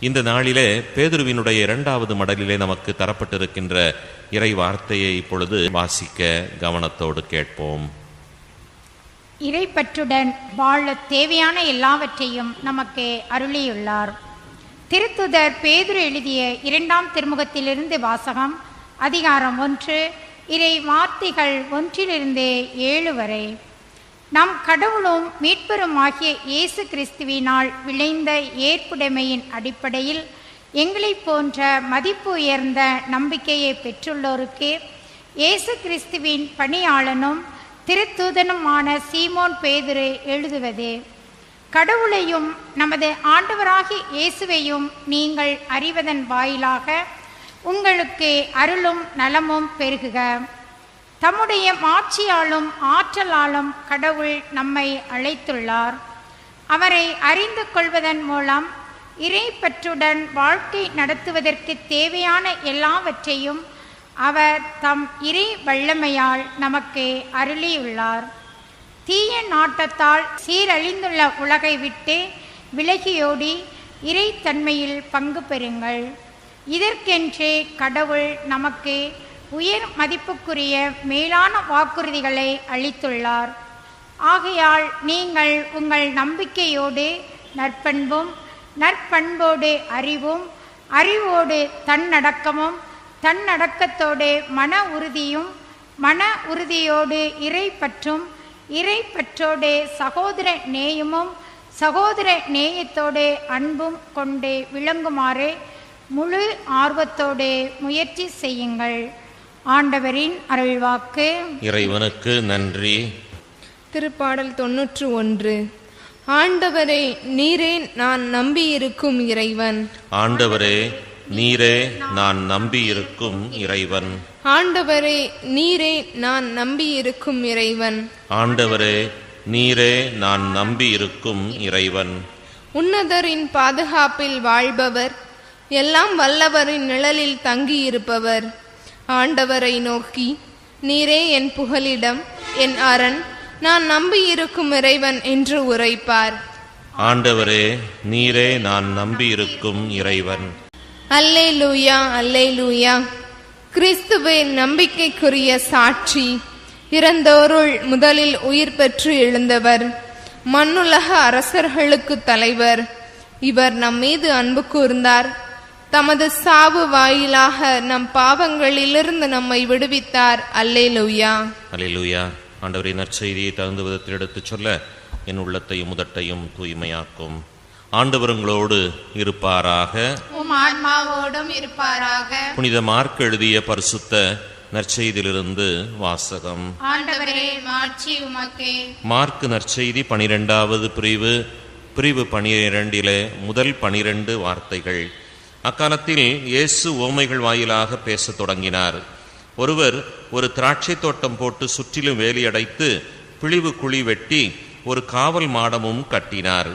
இந்த நாளிலே பேதுருவினுடைய இரண்டாவது மடலிலே நமக்கு தரப்பட்டிருக்கின்ற இறை வார்த்தையை இப்பொழுது வாசிக்க கவனத்தோடு கேட்போம். இறைப்பற்றுடன் வாழ தேவையான எல்லாவற்றையும் நமக்கு அருளியுள்ளார். திருத்துதர் பேதுரு எழுதிய இரண்டாம் திருமுகத்திலிருந்து வாசகம் அதிகாரம் ஒன்று இறை வார்த்தைகள் ஒன்றிலிருந்து ஏழு வரை. நம் கடவுளும் மீட்பரும் ஆகிய இயேசு கிறிஸ்துவினால் விளைந்த ஏற்புடைமையின் அடிப்படையில் எங்களைப் போன்ற மதிப்பு உயர்ந்த நம்பிக்கையை பெற்றுள்ளோருக்கு இயேசு கிறிஸ்துவின் பணியாளனும் திருத்தூதனுமான சீமோன் பேதுரு எழுதுவது கடவுளையும் நமது ஆண்டவராகிய இயேசுவையும் நீங்கள் அறிவதன் வாயிலாக உங்களுக்கு அருளும் நலமும் பெருகுக. தம்முடைய மாட்சியாலும் ஆற்றலாலும் கடவுள் நம்மை அழைத்துள்ளார். அவரை அறிந்து கொள்வதன் மூலம் இறைப்பற்றுடன் வாழ்க்கை நடத்துவதற்கு தேவையான எல்லாவற்றையும் அவர் தம் இறை வல்லமையால் நமக்கு அருளியுள்ளார். தீய நாட்டத்தால் சீரழிந்துள்ள உலகை விட்டு விலகியோடி இறைத்தன்மையில் பங்கு பெறுங்கள். இதற்கென்றே கடவுள் நமக்கு உயர் மதிப்புக்குரிய மேலான வாக்குறுதிகளை அளித்துள்ளார். ஆகையால் நீங்கள் உங்கள் நம்பிக்கையோடு நற்பண்பும் நற்பண்போடு அறிவும் அறிவோடு தன்னடக்கமும் தன்னடக்கத்தோடு மன உறுதியும் மன உறுதியோடு இறை பற்றும் இறை பற்றோடு சகோதர நேயமும் சகோதர நேயத்தோடு அன்பும் கொண்டு விளங்குமாறு முழு ஆர்வத்தோடு முயற்சி செய்யுங்கள். ஆண்டவரின் அருள்வாக்கு. இறைவனுக்கு நன்றி. திருப்பாடல் தொன்னூற்று ஒன்று. ஆண்டவரே நீரே நான் நம்பியிருக்கும் இறைவன். ஆண்டவரே நீரே நான் நம்பியிருக்கும் இறைவன். ஆண்டவரே நீரே நான் நம்பியிருக்கும் இறைவன். ஆண்டவரே நீரே நான் நம்பியிருக்கும் இறைவன். உன்னதரின் பாதுகாப்பில் வாழ்பவர். எல்லாம் வல்லவரின் நிழலில் தங்கியிருப்பவர். ஆண்டவரை நோக்கி நீரே என் புகலிடம் என் அரண் நான் நம்பியிருக்கும் இறைவன் என்று உரைப்பார். ஆண்டவரே நீரே நான் நம்பியிருக்கும் இறைவன். அல்லே லூயா அல்லே லூயா கிறிஸ்துவே நம்பிக்கைக்குரிய சாட்சி. இறந்தோருள் முதலில் உயிர் பெற்று எழுந்தவர். மண்ணுலக அரசர்களுக்கு தலைவர். இவர் நம் மீது அன்பு கூர்ந்தார். தமது சாவு வாயிலாக நம் பாவங்களிலிருந்து நம்மை விடுவித்தார். அல்லே லூயா அல்லேலூயா. ஆண்டவரை நற்செய்தியை தகுந்த விதத்தில் எடுத்துச் சொல்ல என் உள்ளத்தையும் முதட்டையும் தூய்மையாக்கும். ஆண்டவருங்களோடு இருப்பாராக. ஆன்மாவோடும் இருப்பாராக. புனித மார்க் எழுதிய பரிசுத்த நற்செய்தியிலிருந்து வாசகம். மார்க் நற்செய்தி பனிரெண்டாவது பிரிவு. பிரிவு பனிரெண்டிலே முதல் பனிரெண்டு வார்த்தைகள். அக்காலத்தில் இயேசு ஓமைகள் வாயிலாக பேசத் தொடங்கினார். ஒருவர் ஒரு திராட்சை தோட்டம் போட்டு சுற்றிலும் வேலியடைத்து பிழிவு குழி வெட்டி ஒரு காவல் மாடமும் கட்டினார்.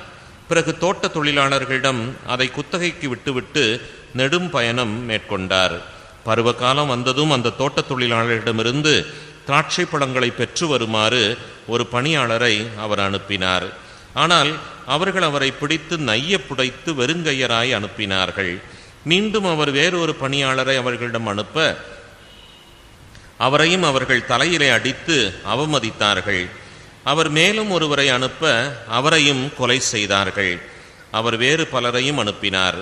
பிறகு தோட்ட தொழிலாளர்களிடம் அதை குத்தகைக்கு விட்டுவிட்டு நெடும் பயணம் மேற்கொண்டார். பருவகாலம் வந்ததும் அந்த தோட்ட தொழிலாளர்களிடமிருந்து திராட்சை பழங்களை பெற்று வருமாறு ஒரு பணியாளரை அவர் அனுப்பினார். ஆனால் அவர்கள் அவரை பிடித்து நைய புடைத்து வெறுங்கையராய் அனுப்பினார்கள். மீண்டும் அவர் வேறொரு பணியாளரை அவர்களிடம் அனுப்ப அவரையும் அவர்கள் தலையிலே அடித்து அவமதித்தார்கள். அவர் மேலும் ஒருவரை அனுப்ப அவரையும் கொலை செய்தார்கள். அவர் வேறு பலரையும் அனுப்பினார்.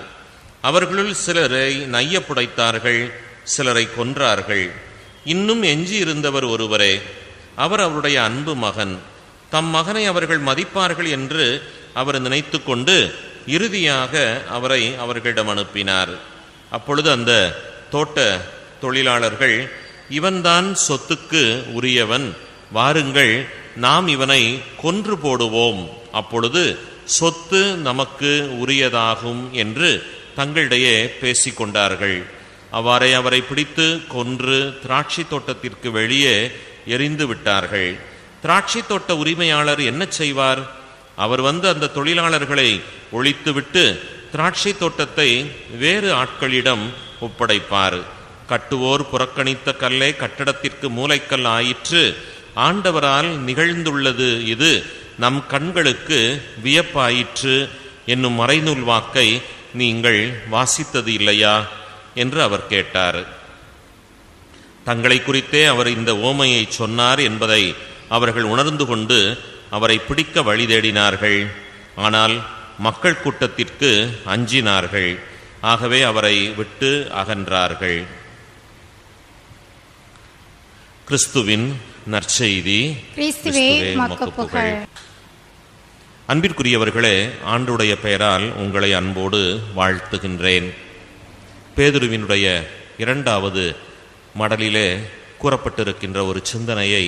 அவர்களுள் சிலரை நைய புடைத்தார்கள் சிலரை கொன்றார்கள். இன்னும் எஞ்சி இருந்தவர் ஒருவரே அவர் அவருடைய அன்பு மகன். தம் மகனை அவர்கள் மதிப்பார்கள் என்று அவர் நினைத்து கொண்டு இறுதியாக அவரை அவர்களிடம் அனுப்பினார். அப்பொழுது அந்த தோட்ட தொழிலாளர்கள் இவன்தான் சொத்துக்கு உரியவன் வாருங்கள் நாம் இவனை கொன்று போடுவோம். அப்பொழுது சொத்து நமக்கு உரியதாகும் என்று தங்களிடையே பேசிக்கொண்டார்கள் அவ்வாறே அவரை பிடித்து கொன்று திராட்சை தோட்டத்திற்கு வெளியே எரிந்து விட்டார்கள். திராட்சை தோட்ட உரிமையாளர் என்ன செய்வார்? அவர் வந்து அந்த தொழிலாளர்களை ஒழித்துவிட்டு திராட்சை தோட்டத்தை வேறு ஆட்களிடம் ஒப்படைப்பார். கட்டுவோர் புறக்கணித்த கல்லே கட்டடத்திற்கு மூளைக்கல் ஆயிற்று. ஆண்டவரால் நிகழ்ந்துள்ளது இது. நம் கண்களுக்கு வியப்பாயிற்று. என்னும் மறைநூல் வாக்கை நீங்கள் வாசித்தது இல்லையா? என்று அவர் கேட்டார். தங்களை குறித்தே அவர் இந்த ஓமையை சொன்னார் என்பதை அவர்கள் உணர்ந்து கொண்டு அவரை பிடிக்க வழி தேடினார்கள். ஆனால் மக்கள் கூட்டத்திற்கு அஞ்சினார்கள். ஆகவே அவரை விட்டு அகன்றார்கள். கிறிஸ்துவின் நற்செய்தி அன்பிற்குரியவர்களே ஆண்டுடைய பெயரால் உங்களை அன்போடு வாழ்த்துகின்றேன். பேதுருவினுடைய இரண்டாவது மடலிலே கூறப்பட்டிருக்கின்ற ஒரு சிந்தனையை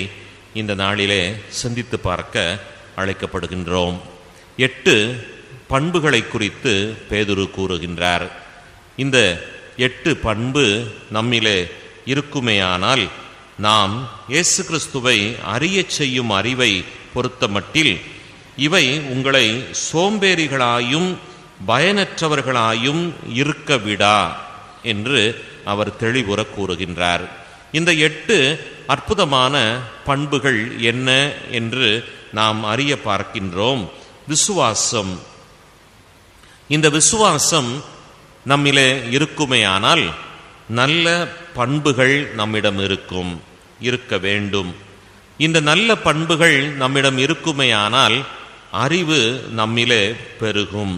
இந்த நாளிலே சிந்தித்து பார்க்க அழைக்கப்படுகின்றோம். எட்டு பண்புகளை குறித்து பேதுரு கூறுகின்றார். இந்த எட்டு பண்பு நம்மிலே இருக்குமேயானால் நாம் இயேசு கிறிஸ்துவை அறியச் செய்யும் அறிவை பொறுத்தமட்டில் இவை உங்களை சோம்பேறிகளாயும் பயனற்றவர்களாயும் இருக்க விடா என்று அவர் தெளிவுற கூறுகின்றார். இந்த எட்டு அற்புதமான பண்புகள் என்ன என்று நாம் அறிய பார்க்கின்றோம். விசுவாசம். இந்த விசுவாசம் நம்மிலே இருக்குமேயானால் நல்ல பண்புகள் நம்மிடம் இருக்கும் இருக்க வேண்டும். இந்த நல்ல பண்புகள் நம்மிடம் இருக்குமேயானால் அறிவு நம்மிலே பெருகும்.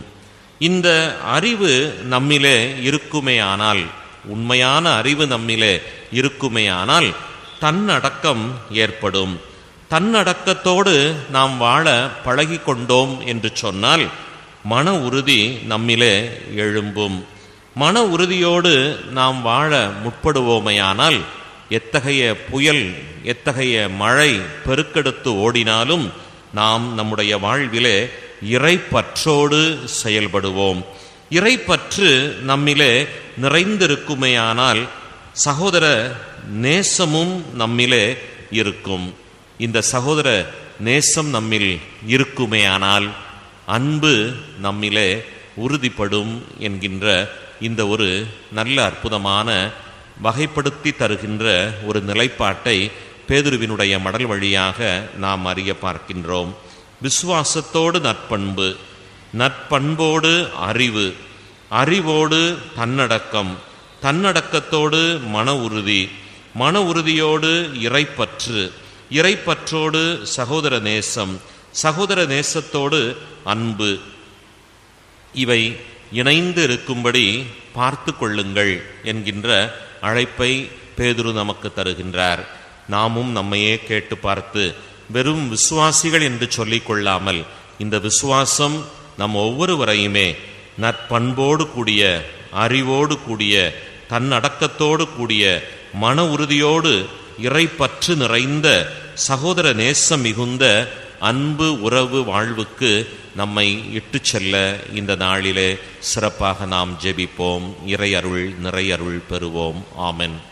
இந்த அறிவு நம்மிலே இருக்குமேயானால் உண்மையான அறிவு நம்மிலே இருக்குமேயானால் தன்னடக்கம் ஏற்படும். தன்னடக்கத்தோடு நாம் வாழ பழகி கொண்டோம் என்று சொன்னால் மன உறுதி நம்மிலே எழும்பும். மன உறுதியோடு நாம் வாழ முற்படுவோமையானால் எத்தகைய புயல் எத்தகைய மழை பெருக்கெடுத்து ஓடினாலும் நாம் நம்முடைய வாழ்விலே இறைப்பற்றோடு செயல்படுவோம். இறைப்பற்று நம்மிலே நிறைந்திருக்குமேயானால் சகோதர நேசமும் நம்மிலே இருக்கும். இந்த சகோதர நேசம் நம்மில் இருக்குமேயானால் அன்பு நம்மிலே உறுதிப்படும் என்கின்ற இந்த ஒரு நல்ல அற்புதமான வகைப்படுத்தி தருகின்ற ஒரு நிலைப்பாட்டை பேதுருவினுடைய மடல் வழியாக நாம் அறிய பார்க்கின்றோம். விசுவாசத்தோடு நற்பண்பு நற்பண்போடு அறிவு அறிவோடு தன்னடக்கம் தன்னடக்கத்தோடு மன உறுதி மன உறுதியோடு இறைப்பற்று இறைப்பற்றோடு சகோதர நேசம் சகோதர நேசத்தோடு அன்பு. இவை இணைந்து இருக்கும்படி பார்த்து கொள்ளுங்கள் என்கின்ற அழைப்பை பேதுரு நமக்கு தருகின்றார். நாமும் நம்மையே கேட்டு பார்த்து வெறும் விசுவாசிகள் என்று சொல்லிக்கொள்ளாமல் இந்த விசுவாசம் நம் ஒவ்வொருவரையுமே நற்பண்போடு கூடிய அறிவோடு கூடிய தன்னடக்கத்தோடு கூடிய மன உறுதியோடு இறைப்பற்று நிறைந்த சகோதர நேசம் மிகுந்த அன்பு உறவு வாழ்வுக்கு நம்மை இட்டு செல்ல இந்த நாளிலே சிறப்பாக நாம் ஜெபிப்போம். இறையருள் நிறையருள் பெறுவோம். ஆமென்.